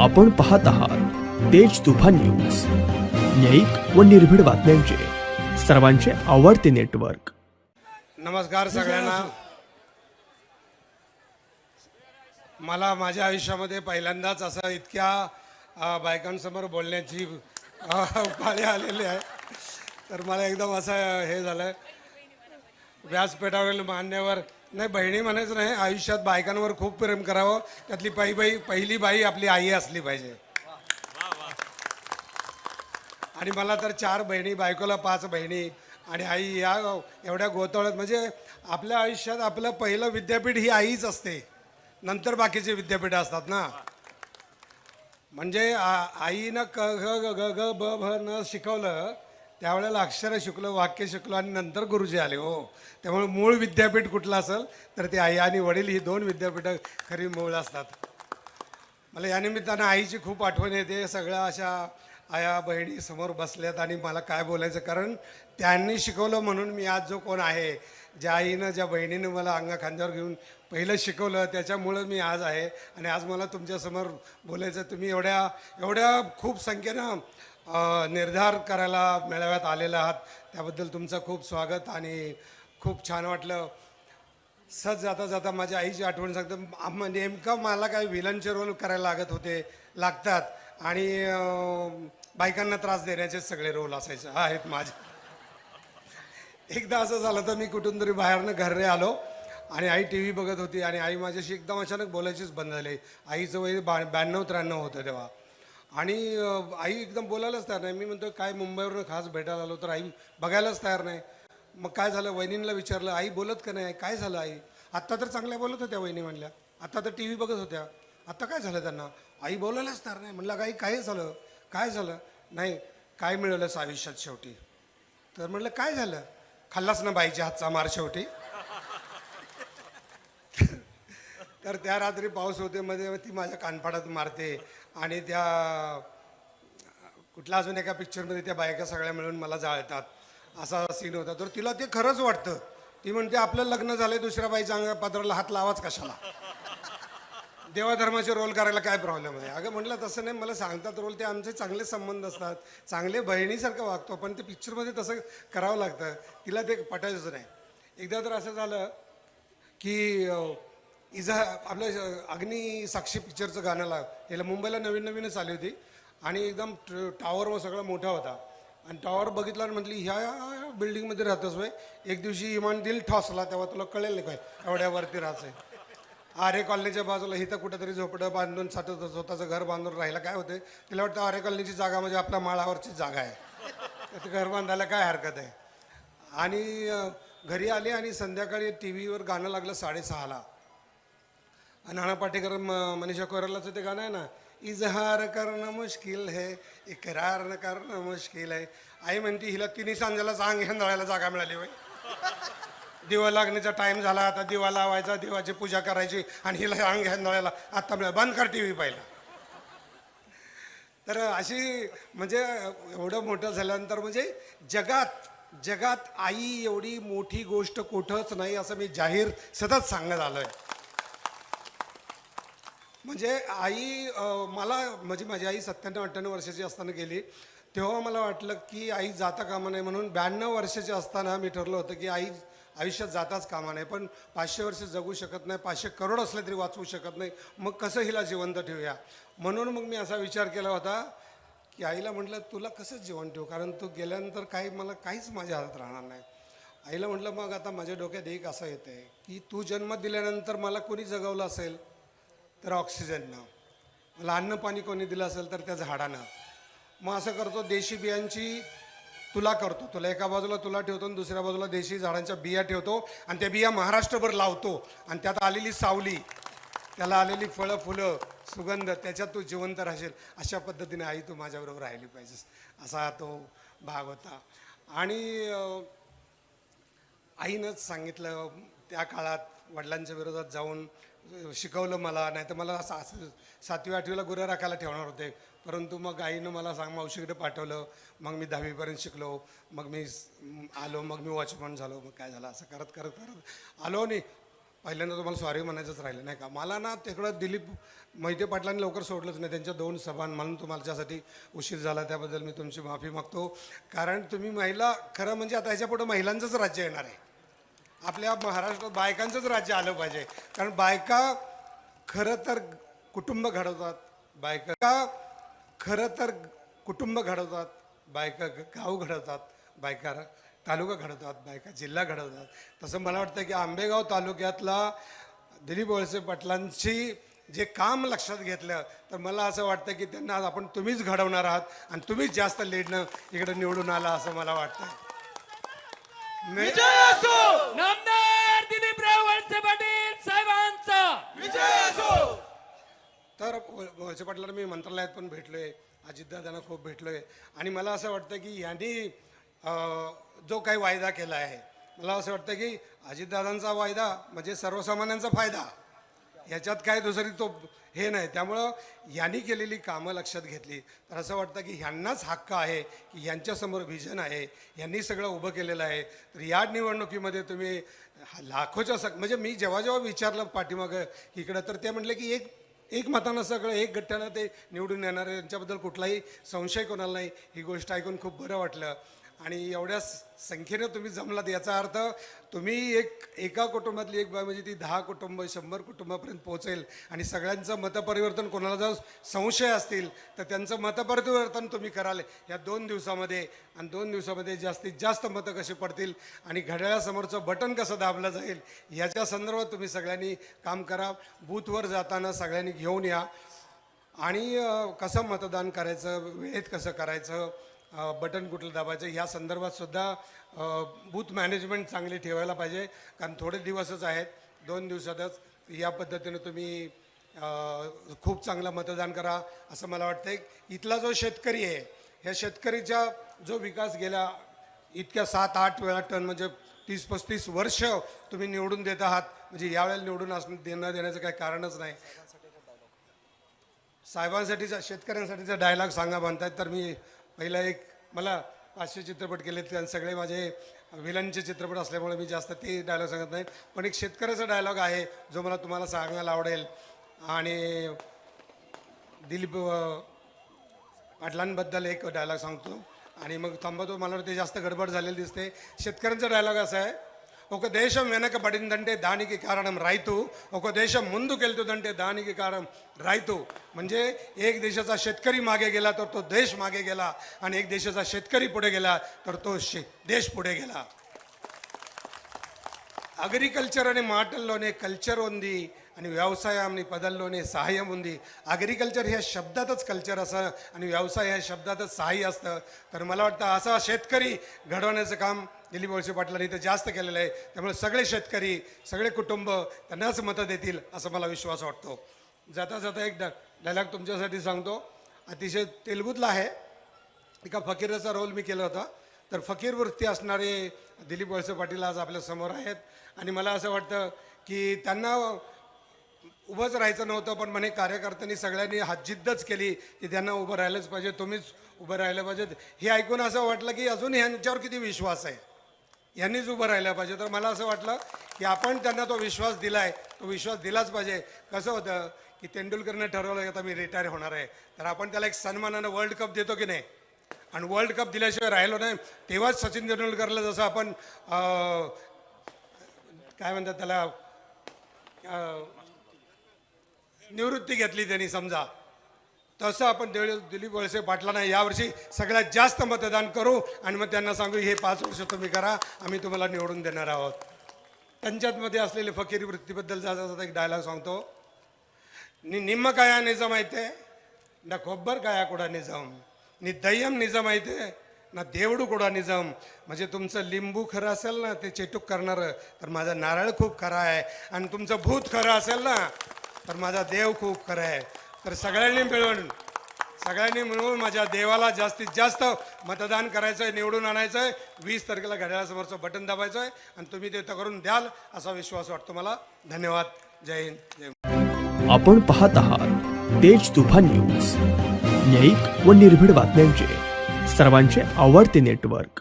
आपण पाहत आहात तेज तुफान न्यूज. न्यायिक व निर्भीड बातम्यांचे. सर्वांचे आवडते नेटवर्क. नमस्कार सगळ्यांना. मला माझ्या आयुष्यामध्ये पहिल्यांदाच असं इतक्या बायकांसमोर बोलण्याची अ, पाळी आलेली आहे. तर मला एकदम असं हे झालं व्यासपीठावरील मान्यवर नाही बहिणी म्हणायचं नाही आयुष्यात बायकांवर खूप प्रेम करावं. त्यातली पहिली बाई पहिली बाई आपली आई असली पाहिजे. आणि मला तर चार बहिणी बायकोला पाच बहिणी आणि आई या एवढ्या गोतळत म्हणजे आपल्या आयुष्यात आपलं पहिलं विद्यापीठ ही आईच असते. नंतर बाकीचे विद्यापीठ असतात ना. म्हणजे आईनं क ग ग ग ग ब भ न शिकवलं त्यावेळेला अक्षरं शिकलो वाक्य शिकलो आणि नंतर गुरुजी आले हो. त्यामुळे मूळ विद्यापीठ कुठलं असेल तर ते आई आणि वडील ही दोन विद्यापीठं खरी मूळ असतात. मला या निमित्तानं आईची खूप आठवण येते. सगळ्या अशा आया बहिणी समोर बसल्यात आणि मला काय बोलायचं कारण त्यांनी शिकवलं म्हणून मी आज जो कोण आहे ज्या आईनं ज्या बहिणीनं मला अंगा खांद्यावर घेऊन पहिलं शिकवलं त्याच्यामुळं मी आज आहे. आणि आज मला तुमच्यासमोर बोलायचं तुम्ही एवढ्या एवढ्या खूप संख्येनं निर्धार करायला मेळाव्यात आलेला आहात. त्याबद्दल तुमचं खूप स्वागत आणि खूप छान वाटलं. सज जाता जाता माझ्या आईची आठवण सांगतं. नेमकं मला काय विलनचे रोल करायला लागत होते लागतात. आणि बायकांना त्रास देण्याचे सगळे रोल असायचे आहेत माझे. एकदा असं झालं तर मी कुठून तरी बाहेरनं घरे आलो आणि आई टी व्ही बघत होती आणि आई माझ्याशी एकदम अचानक बोलायचीच बंद झाली. आईचं वय बा ब्याण्णव त्र्याण्णव होतं तेव्हा. आणि आई एकदम बोलायलाच तयार नाही. मी म्हणतो काय मुंबईवरून खास भेटायला आलो तर आई बघायलाच तयार नाही. मग काय झालं? वहिनींना विचारलं आई बोलत का नाही? काय झालं आई? आत्ता तर चांगल्या बोलत होत्या वहिनी म्हणल्या. आत्ता तर टी व्ही बघत होत्या. आत्ता काय झालं त्यांना? आई बोलायलाच तयार नाही. म्हणलं आई काय झालं? काय झालं? नाही काय मिळवलंस आयुष्यात शेवटी. तर म्हटलं काय झालं? खाल्लास ना बाईच्या हातचा मार शेवटी? तर त्या रात्री पाऊस होते मध्ये ती माझ्या कानफाडात मारते आणि त्या कुठल्या अजून एका पिक्चरमध्ये त्या बायका सगळ्या मिळून मला जाळतात. असा सीन होता. तर तिला ते खरंच वाटतं. ती म्हणते आपलं लग्न झालंय दुसऱ्या बाईच्या अंग पदराला हात लावाच कशाला? देवाधर्माचे रोल करायला काय प्रॉब्लेम आहे? अगं म्हटलं तसं नाही. मला सांगतात रोल ते आमचे चांगले संबंध असतात. चांगले बहिणीसारखं वागतो. पण ते पिक्चरमध्ये तसं करावं लागतं. तिला ते पटायचंच नाही. एकदा तर असं झालं की इजा आपलं अग्नी साक्षी पिक्चरचं गाणं लाग याला मुंबईला नवीन नवीनच आली होती. आणि एकदम ट- व सगळा मोठा होता. आणि टॉवर बघितला आणि म्हटली ह्या बिल्डिंगमध्ये राहतोस वय एक दिवशी इमान दिल ठॉसला तेव्हा तुला कळेल काय एवढ्यावरती राहायचं आरे कॉलनीच्या बाजूला इथं कुठेतरी झोपडं बांधून साठवत स्वतःचं घर बांधून राहिलं. काय होते तिला वाटतं आरे कॉलनीची जागा म्हणजे आपल्या माळावरची जागा आहे. ते घर बांधायला काय हरकत आहे? आणि घरी आले आणि संध्याकाळी टी व्हीवर गाणं लागलं साडेसहाला. नाना पाटेकर मनीषा कोयरालाचं ते गाणं आहे ना इजहार करणं मुश्किल है इकरार न करणं मुश्किल आहे आई म्हणते हिला तिन्ही सांजाला अंग हेंदळायला जागा मिळाली होय. दिवा लागण्याचा टाइम झाला आता दिवा लावायचा देवाची पूजा करायची आणि हिला अंग हेंदळायला आत्ता मिळाला. बंद कर टी व्ही पाहिला. तर अशी म्हणजे एवढं मोठं झाल्यानंतर म्हणजे जगात जगात आई एवढी मोठी गोष्ट कुठंच नाही असं मी जाहीर सतत सांगत आलोय. म्हणजे आई मला म्हणजे माझी आई सत्त्याण्णव अठ्ठ्याण्णव वर्षाची असताना गेली. तेव्हा मला वाटलं की आई जाता कामा नाही म्हणून ब्याण्णव वर्षाची असताना मी ठरलं होतं की आई आयुष्यात जाताच कामा नाही पण पाचशे वर्ष जगू शकत नाही पाचशे करोड असले तरी वाचवू शकत नाही. मग कसं हिला जिवंत ठेवूया? म्हणून मग मी असा विचार केला होता की आईला म्हटलं तुला कसं जेवण ठेवू? कारण तू गेल्यानंतर काही मला काहीच माझ्या हातात राहणार नाही. आईला म्हटलं मग आता माझ्या डोक्यात एक असं येतं आहे की तू जन्म दिल्यानंतर मला कोणी जगवलं असेल? तर ऑक्सिजननं मला अन्न पाणी कोणी दिलं असेल तर त्या झाडानं. मग असं करतो देशी बियांची तुला करतो. तुला एका बाजूला तुला ठेवतो आणि दुसऱ्या बाजूला देशी झाडांच्या बिया ठेवतो आणि त्या बिया महाराष्ट्रभर लावतो. आणि त्यात आलेली सावली त्याला आलेली फळं फुलं सुगंध त्याच्यात तू जिवंत राहशील. अशा पद्धतीने आई तू माझ्याबरोबर राहिली पाहिजेस. असा तो भाग होता. आणि आईनंच सांगितलं त्या काळात वडिलांच्या विरोधात जाऊन शिकवलं मला नाही तर मला सा सातवी आठवीला गुरं राखायला ठेवणार होते. परंतु मग आईनं मला सांग मावशीकडे पाठवलं. मग मी दहावीपर्यंत शिकलो. मग मी आलो. मग मी वॉचमन झालो. मग काय झालं? असं करत करत करत. आलो नाही पहिल्यांदा तुम्हाला सॉरी म्हणायचंच राहिलं नाही का? मला ना तिकडं दिलीप मोहिते पाटलांनी लवकर सोडलंच नाही. त्यांच्या दोन सभान म्हणून तुम्हाला त्यासाठी उशीर झाला त्याबद्दल मी तुमची माफी मागतो. कारण तुम्ही महिला खरं म्हणजे आता ह्याच्यापुढं महिलांचंच राज्य येणार आहे. आपल्या महाराष्ट्रात बायकांचंच राज्य आलं पाहिजे. कारण बायका खरं तर कुटुंब घडवतात बायका खरं तर कुटुंब घडवतात बायका ग- गाव घडवतात बायका तालुका घडवतात बायका जिल्हा घडवतात. तसं मला वाटतं की आंबेगाव तालुक्यातला दिलीप वळसे पाटलांची जे काम लक्षात घेतलं तर मला असं वाटतं की त्यांना आज आपण तुम्हीच घडवणार आहात आणि तुम्हीच जास्त लेडनं इकडं निवडून आला असं मला वाटतं. मी- नामदार दिलीपराव वळसे पाटील साहेबांचा. तर वळ- वळसे पाटलांना मी मंत्रालयात पण भेटलोय अजितदादांना खूप भेटलोय. आणि मला असं वाटतं की यांनी जो काही वायदा केला आहे मला असं वाटतं की अजितदादांचा वायदा म्हणजे सर्वसामान्यांचा फायदा. याच्यात काय दुसरी तो हे नाही. त्यामुळं यांनी केलेली कामं लक्षात घेतली. तर असं वाटतं की ह्यांनाच हक्क आहे की यांच्यासमोर व्हिजन आहे यांनी सगळं उभं केलेलं आहे. तर या निवडणुकीमध्ये तुम्ही लाखोच्या सग म्हणजे मी जेव्हा जेव्हा विचारलं पाठीमागं इकडं तर ते म्हटले की एक एक मतानं सगळं एक गट्ट्यानं ते निवडून येणार आहे. त्यांच्याबद्दल कुठलाही संशय कोणाला नाही. ही गोष्ट ऐकून खूप बरं वाटलं. आणि एवढ्या संख्येनं तुम्ही जमलात याचा अर्थ तुम्ही एक एका कुटुंबातली एक बाय म्हणजे ती दहा कुटुंब शंभर कुटुंबापर्यंत पोहोचेल आणि सगळ्यांचं मतपरिवर्तन कोणाला जर संशय असतील तर त्यांचं मतपरिवर्तन तुम्ही कराल. या दोन दिवसामध्ये आणि दोन दिवसामध्ये जास्तीत जास्त मतं कशी पडतील आणि घड्याळासमोरचं बटन कसं दाबलं जाईल याच्या संदर्भात तुम्ही सगळ्यांनी काम करा. बूथवर जाताना सगळ्यांनी घेऊन या. आणि कसं मतदान करायचं वेळेत कसं करायचं बटन कुठलं दाबायचं ह्या संदर्भात सुद्धा बूथ मॅनेजमेंट चांगली ठेवायला पाहिजे. कारण थोडे दिवसच आहेत दोन दिवसातच या पद्धतीनं तुम्ही खूप चांगलं मतदान करा असं मला वाटतंय. इथला जो शेतकरी आहे ह्या शेतकरीचा जो विकास गेला इतक्या सात आठ वेळा टन म्हणजे तीस पस्तीस वर्ष तुम्ही निवडून देत आहात. म्हणजे यावेळेला निवडून असणं देणं देण्याचं काही कारणच नाही. साहेबांसाठीचा शेतकऱ्यांसाठीचा डायलॉग सांगा म्हणतायत तर मी पहिला एक मला पाचशे चित्रपट केले त्या सगळे माझे विलनचे चित्रपट असल्यामुळे मी जास्त ते डायलॉग सांगत नाही. पण एक शेतकऱ्याचा डायलॉग आहे जो मला तुम्हाला सांगायला आवडेल. आणि दिलीप पाटलांबद्दल एक डायलॉग सांगतो. आणि मग थांबतो मला वाटतं ते जास्त गडबड झालेली दिसते. शेतकऱ्यांचा डायलॉग असा आहे ఒక దేశం వెనకబడిందంటే దానికి కారణం రైతు ఒక దేశం ముందుకెళ్తుందంటే దానికి కారణం రైతు म्हणजे एक देशाचा शेतकरी मागे गेला तर तो देश मागे गेला आणि एक देशाचा शेतकरी पुढे गेला तर तो शे దేశ్ పుడే గెలా అగ్రికల్చర్ అనే మాటల్లోనే కల్చర్ ఉంది आणि వ్యవసాయాన్ని పదాల్లోనే సహాయం ఉంది अग्रिकल्चर ह्या शब्दातच कल्चर असं आणि व्यवसाय ह्या शब्दातच सहाय्य असतं तर मला वाटतं असा शेतकरी घडवण्याचं काम दिलीप वळसे पाटलांनी इथं जास्त केलेलं आहे त्यामुळे सगळे शेतकरी सगळे कुटुंब त्यांनाच मतं देतील असं मला विश्वास वाटतो जाता जाता एक डायलॉग तुमच्यासाठी सांगतो अतिशय तेलगूतला आहे एका फकीराचा रोल मी केला होता तर फकीर वृत्ती असणारे दिलीप वळसे पाटील आज आपल्या समोर आहेत आणि मला असं वाटतं की त्यांना उभंच राहायचं नव्हतं पण म्हणे कार्यकर्त्यांनी सगळ्यांनी हातजिद्दच केली की त्यांना उभं राहिलंच पाहिजे तुम्हीच उभं राहिलं पाहिजे. हे ऐकून असं वाटलं की अजून ह्यांच्यावर किती विश्वास आहे? यांनीच उभं राहिलं पाहिजे. तर मला असं वाटलं की आपण त्यांना तो विश्वास दिलाय तो विश्वास दिलाच पाहिजे. कसं होतं की तेंडुलकरनं ठरवलं की आता मी रिटायर होणार आहे. तर आपण त्याला एक सन्मानानं वर्ल्ड कप देतो की नाही? आणि वर्ल्ड कप दिल्याशिवाय राहिलो नाही. तेव्हाच सचिन तेंडुलकरला जसं आपण काय म्हणतात त्याला निवृत्ती घेतली त्यांनी समजा. तसं आपण दिलीप वळसे पाटलांना यावर्षी सगळ्यात जास्त मतदान करू आणि मग त्यांना सांगू हे पाच वर्ष तुम्ही करा आम्ही तुम्हाला निवडून देणार आहोत. पंचायतमध्ये असलेले फकीरी वृत्तीबद्दल जाता जाता एक डायलॉग सांगतो. नि निम्म काया निजम आहे ते ना खोब्बर काया कुडा निजम. नि दय्यम निजम आहे ना देवडू कुडा निजम. म्हणजे तुमचं लिंबू खरं असेल ना ते चेटूक करणारं तर माझा नारळ खूप खरा आहे. आणि तुमचं भूत खरं असेल ना तर माझा देव खूप खरं आहे. तर सगळ्यांनी मिळून सगळ्यांनी मिळून माझ्या देवाला जास्तीत जास्त मतदान करायचं आहे निवडून आणायचं आहे वीस तारखेला घड्याळासमोरचं बटन दाबायचं आहे आणि तुम्ही ते करून द्याल असा विश्वास वाटतो मला. धन्यवाद. जय हिंद. जय आपण पाहत आहात तेज तुफान न्यूज. न्यायिक व निर्भीड बातम्यांचे. सर्वांचे आवडते नेटवर्क.